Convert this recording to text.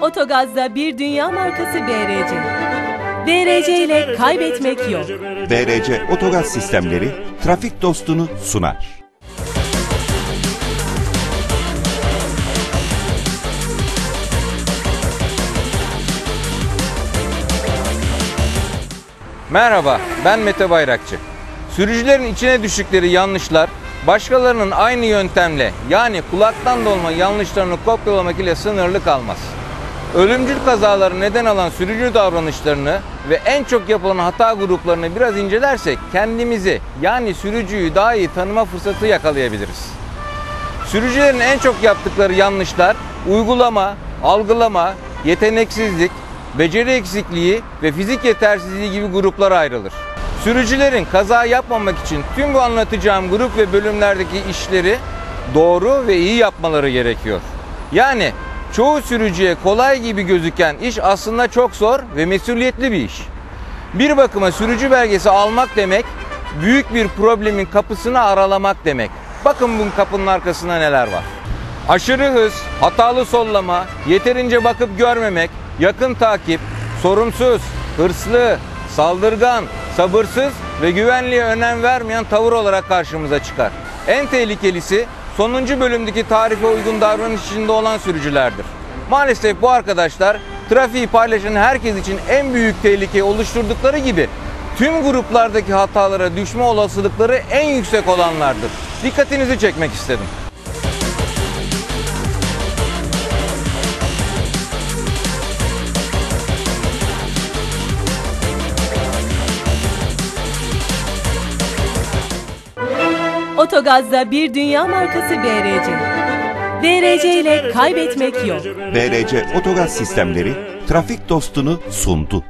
Otogaz'da bir dünya markası BRC. BRC ile kaybetmek yok. BRC Otogaz Sistemleri trafik dostunu sunar. Merhaba, ben Mete Bayrakçı. Sürücülerin içine düştükleri yanlışlar, başkalarının aynı yöntemle yani kulaktan dolma yanlışlarını kopyalamak ile sınırlı kalmaz. Ölümcül kazaları neden alan sürücü davranışlarını ve en çok yapılan hata gruplarını biraz incelersek kendimizi yani sürücüyü daha iyi tanıma fırsatı yakalayabiliriz. Sürücülerin en çok yaptıkları yanlışlar uygulama, algılama, yeteneksizlik, beceri eksikliği ve fizik yetersizliği gibi gruplara ayrılır. Sürücülerin kaza yapmamak için tüm bu anlatacağım grup ve bölümlerdeki işleri doğru ve iyi yapmaları gerekiyor. Yani çoğu sürücüye kolay gibi gözüken iş aslında çok zor ve mesuliyetli bir iş. Bir bakıma sürücü belgesi almak demek büyük bir problemin kapısını aralamak demek. Bakın bunun kapının arkasında neler var. Aşırı hız, hatalı sollama, yeterince bakıp görmemek, yakın takip, sorumsuz, hırslı, saldırgan, sabırsız ve güvenliğe önem vermeyen tavır olarak karşımıza çıkar. En tehlikelisi sonuncu bölümdeki tarife uygun davranış içinde olan sürücülerdir. Maalesef bu arkadaşlar trafiği paylaşan herkes için en büyük tehlikeyi oluşturdukları gibi tüm gruplardaki hatalara düşme olasılıkları en yüksek olanlardır. Dikkatinizi çekmek istedim. Otogaz'da bir dünya markası BRC. BRC ile kaybetmek yok. BRC Otogaz Sistemleri trafik dostunu sundu.